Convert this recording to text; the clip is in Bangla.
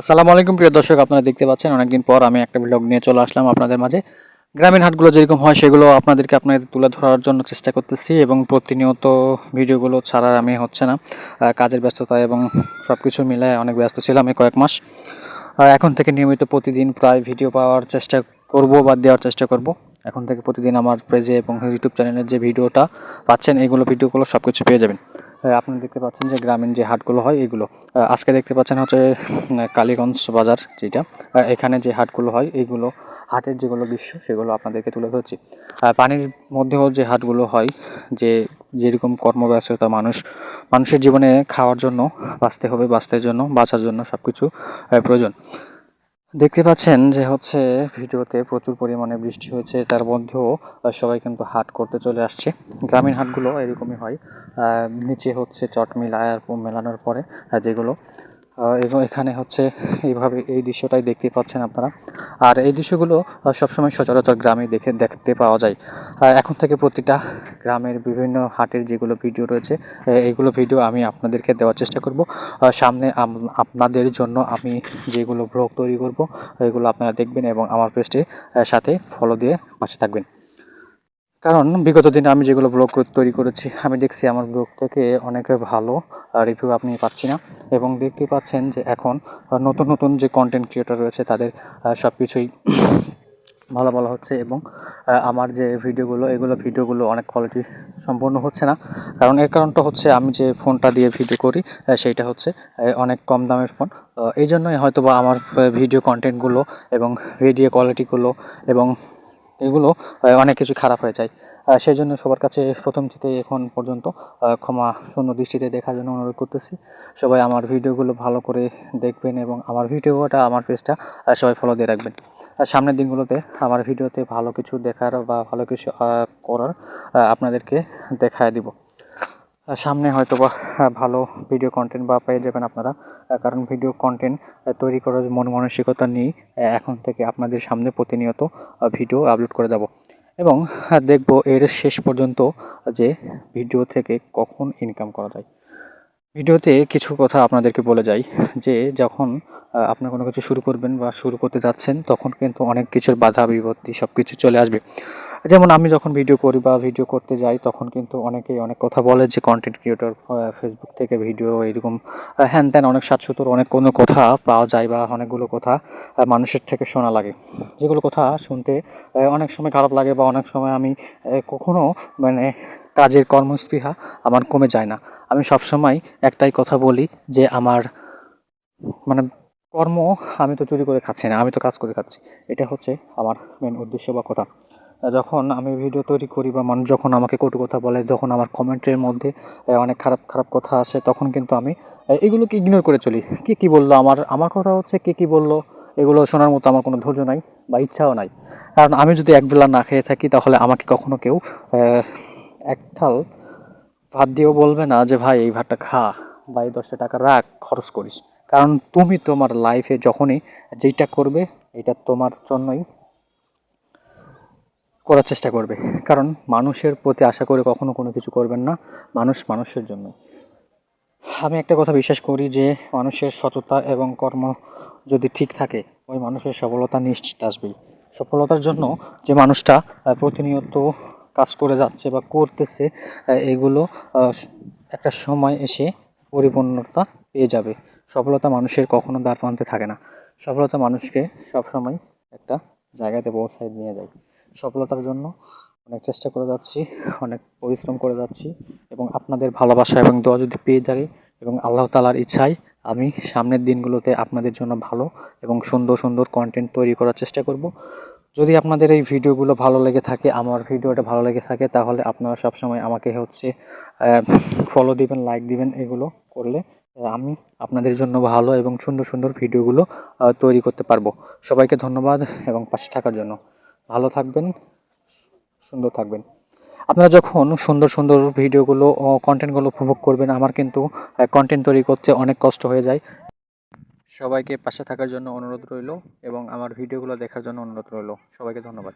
আসসালামু আলাইকুম, প্রিয় দর্শক, আপনারা দেখতে পাচ্ছেন অনেকদিন পর আমি একটা ব্লগ নিয়ে চলে আসলাম আপনাদের মাঝে। গ্রামীণ হাটগুলো যেরকম হয়, সেগুলো আপনাদেরকে আপনাদের তুলে ধরার জন্য চেষ্টা করতেছি এবং প্রতিনিয়ত ভিডিওগুলো ছাড়ার আমি হচ্ছে না কাজের ব্যস্ততা এবং সব কিছু মিলে অনেক ব্যস্ত ছিলাম এই কয়েক মাস। এখন থেকে নিয়মিত প্রতিদিন প্রায় ভিডিও পাওয়ার চেষ্টা করব বা দেওয়ার চেষ্টা করব। এখন থেকে প্রতিদিন আমার পেজে এবং ইউটিউব চ্যানেলের যে ভিডিওটা পাচ্ছেন এইগুলো ভিডিওগুলো সব কিছু পেয়ে যাবেন। আহ, আপনারা দেখতে পাচ্ছেন যে গ্রামীণ যে হাটগুলো হয় আহ, আজকে দেখতে পাচ্ছেন হচ্ছে কালীগঞ্জ বাজার যেটা। এখানে যে হাটগুলো হয় এইগুলো হাটের যেগুলো বিশ্ব সেগুলো আপনাদেরকে তুলে ধরছি। পানির মধ্যেও যে হাটগুলো হয় যে যেরকম কর্মব্যস্ততা মানুষ মানুষের জীবনে খাওয়ার জন্য বাঁচতে হবে বাঁচতে জন্য বাঁচার জন্য সব কিছু প্রয়োজন। দেখতে পাচ্ছেন যে হচ্ছে ভিডিওতে প্রচুর পরিমাণে বৃষ্টি হয়েছে, তার মধ্যেও সবাই কিন্তু হাট করতে চলে আসছে। গ্রামীণ হাটগুলো এরকমই হয়। নিচে হচ্ছে চট মিলায়ার মেলানোর পরে যেগুলো। এবং এখানে হচ্ছে এইভাবে এই দৃশ্যটাই দেখতে পাচ্ছেন আপনারা। আর এই দৃশ্যগুলো সবসময় সচরাচর গ্রামে দেখে দেখতে পাওয়া যায়। এখন থেকে প্রতিটা গ্রামের বিভিন্ন হাটের যেগুলো ভিডিও রয়েছে এইগুলো ভিডিও আমি আপনাদেরকে দেওয়ার চেষ্টা করব। সামনে আপনাদের জন্য আমি যেগুলো ব্লগ তৈরি করব, এগুলো আপনারা দেখবেন এবং আমার পেজটি সাথে ফলো দিয়ে পাশে থাকবেন। কারণ বিগত দিনে আমি যেগুলো ব্লগ তৈরি করেছি, আমি দেখছি আমার ব্লগ থেকে অনেক ভালো রিভিউ আপনি পাচ্ছি না। এবং দেখতে পাচ্ছেন যে এখন নতুন নতুন যে কন্টেন্ট ক্রিয়েটর রয়েছে, তাদের সব কিছুই ভালো বলা হচ্ছে এবং আমার যে ভিডিওগুলো, এগুলো ভিডিওগুলো অনেক কোয়ালিটি সম্পূর্ণ হচ্ছে না। কারণ এর কারণটা হচ্ছে আমি যে ফোনটা দিয়ে ভিডিও করি সেইটা হচ্ছে অনেক কম দামের ফোন এই জন্যই হয়তো বা আমার ভিডিও কন্টেন্টগুলো এবং ভিডিও কোয়ালিটিগুলো এবং এগুলো অনেক কিছু খারাপ হয়ে যায়। সেই জন্য সবার কাছে প্রথম থেকে এখন পর্যন্ত ক্ষমা শূন্য দৃষ্টিতে দেখার জন্য অনুরোধ করতেছি। সবাই আমার ভিডিওগুলো ভালো করে দেখবেন এবং আমার ভিডিওটা, আমার পেজটা সবাই ফলো দিয়ে রাখবেন। আর সামনের দিনগুলোতে আমার ভিডিওতে ভালো কিছু দেখার বা ভালো কিছু করার আপনাদেরকে দেখায় দিব। সামনে হয়তো বা ভালো ভিডিও কন্টেন্ট বা পেয়ে যাবেন আপনারা। কারণ ভিডিও কন্টেন্ট তৈরি করার মন মানসিকতা নিয়েই এখন থেকে আপনাদের সামনে প্রতিনিয়ত ভিডিও আপলোড করে যাব এবং দেখব এর শেষ পর্যন্ত, যে ভিডিও থেকে কখন ইনকাম করা যায়। ভিডিওতে কিছু কথা আপনাদেরকে বলে যাই, যে যখন আপনি কোনো কিছু শুরু করবেন বা শুরু করতে যাচ্ছেন, তখন কিন্তু অনেক কিছুর বাধা বিপত্তি সব কিছু চলে আসবে। যেমন আমি যখন ভিডিও করি বা ভিডিও করতে যাই, তখন কিন্তু অনেকেই অনেক কথা বলে যে কন্টেন্ট ক্রিয়েটর ফেসবুক থেকে ভিডিও এরকম হ্যান ত্যান অনেক সাতসত্তর, অনেক কোনো কথা পাওয়া যায় বা অনেকগুলো কথা মানুষের থেকে শোনা লাগে। যেগুলো কথা শুনতে অনেক সময় খারাপ লাগে বা অনেক সময় আমি কখনো মানে কাজের কর্মস্পৃহা আমার কমে যায় না। আমি সবসময় একটাই কথা বলি যে আমার মানে কর্ম আমি তো চুরি করে খাচ্ছি না, আমি তো কাজ করে খাচ্ছি। এটা হচ্ছে আমার মেন উদ্দেশ্য বা কথা। যখন আমি ভিডিও তৈরি করি বা মানুষ যখন আমাকে কটু কথা বলে, যখন আমার কমেন্টের মধ্যে অনেক খারাপ খারাপ কথা আসে, তখন কিন্তু আমি এগুলোকে ইগনোর করে চলি। কে কী বলল? আমার আমার কথা হচ্ছে কে কী বলল? এগুলো শোনার মতো আমার কোনো ধৈর্য নাই বা ইচ্ছাও নাই। কারণ আমি যদি একবেলা না খেয়ে থাকি, তাহলে আমাকে কখনো কেউ এক থাল ভাত দিয়েও বলবে না যে, ভাই, এই ভাতটা খা বা এই দশটা টাকা রাখ, খরচ করিস। কারণ তুমি তোমার লাইফে যখনই যেইটা করবে, এটা তোমার জন্যই করার চেষ্টা করবে। কারণ মানুষের প্রতি আশা করে কখনো কোনো কিছু করবেন না। মানুষ মানুষের জন্য। আমি একটা কথা বিশ্বাস করি যে, মানুষের সততা এবং কর্ম যদি ঠিক থাকে, ওই মানুষের সফলতা নিশ্চিত আসবেই। সফলতার জন্য যে মানুষটা প্রতিনিয়ত কাজ করে যাচ্ছে বা করতেছে এগুলো একটা সময় এসে পরিপূর্ণতা পেয়ে যাবে। সফলতা মানুষের কখনো দ্বার প্রান্তে থাকে না। সফলতা মানুষকে সবসময় একটা জায়গাতে পৌঁছায় নিয়ে যায়। সফলতার জন্য অনেক চেষ্টা করে যাচ্ছি, অনেক পরিশ্রম করে যাচ্ছি এবং আপনাদের ভালোবাসা এবং দোয়া যদি পেয়ে যাই এবং আল্লাহ তালার ইচ্ছায় আমি সামনের দিনগুলোতে আপনাদের জন্য ভালো এবং সুন্দর সুন্দর কন্টেন্ট তৈরি করার চেষ্টা করব। যদি আপনাদের এই ভিডিওগুলো ভালো লেগে থাকে, আমার ভিডিওটা ভালো লেগে থাকে, তাহলে আপনারা সবসময় আমাকে হচ্ছে ফলো দিবেন লাইক দিবেন এগুলো করলে আমি আপনাদের জন্য ভালো এবং সুন্দর সুন্দর ভিডিওগুলো তৈরি করতে পারব। সবাইকে ধন্যবাদ এবং পাশে থাকার জন্য। ভালো থাকবেন, সুন্দর থাকবেন। আপনারা যখন সুন্দর সুন্দর ভিডিওগুলো কন্টেন্টগুলো উপভোগ করবেন, আমার কিন্তু কন্টেন্ট তৈরি করতে অনেক কষ্ট হয়ে যায়। সবাইকে পাশে থাকার জন্য অনুরোধ রইল এবং আমার ভিডিওগুলো দেখার জন্য অনুরোধ রইল। সবাইকে ধন্যবাদ।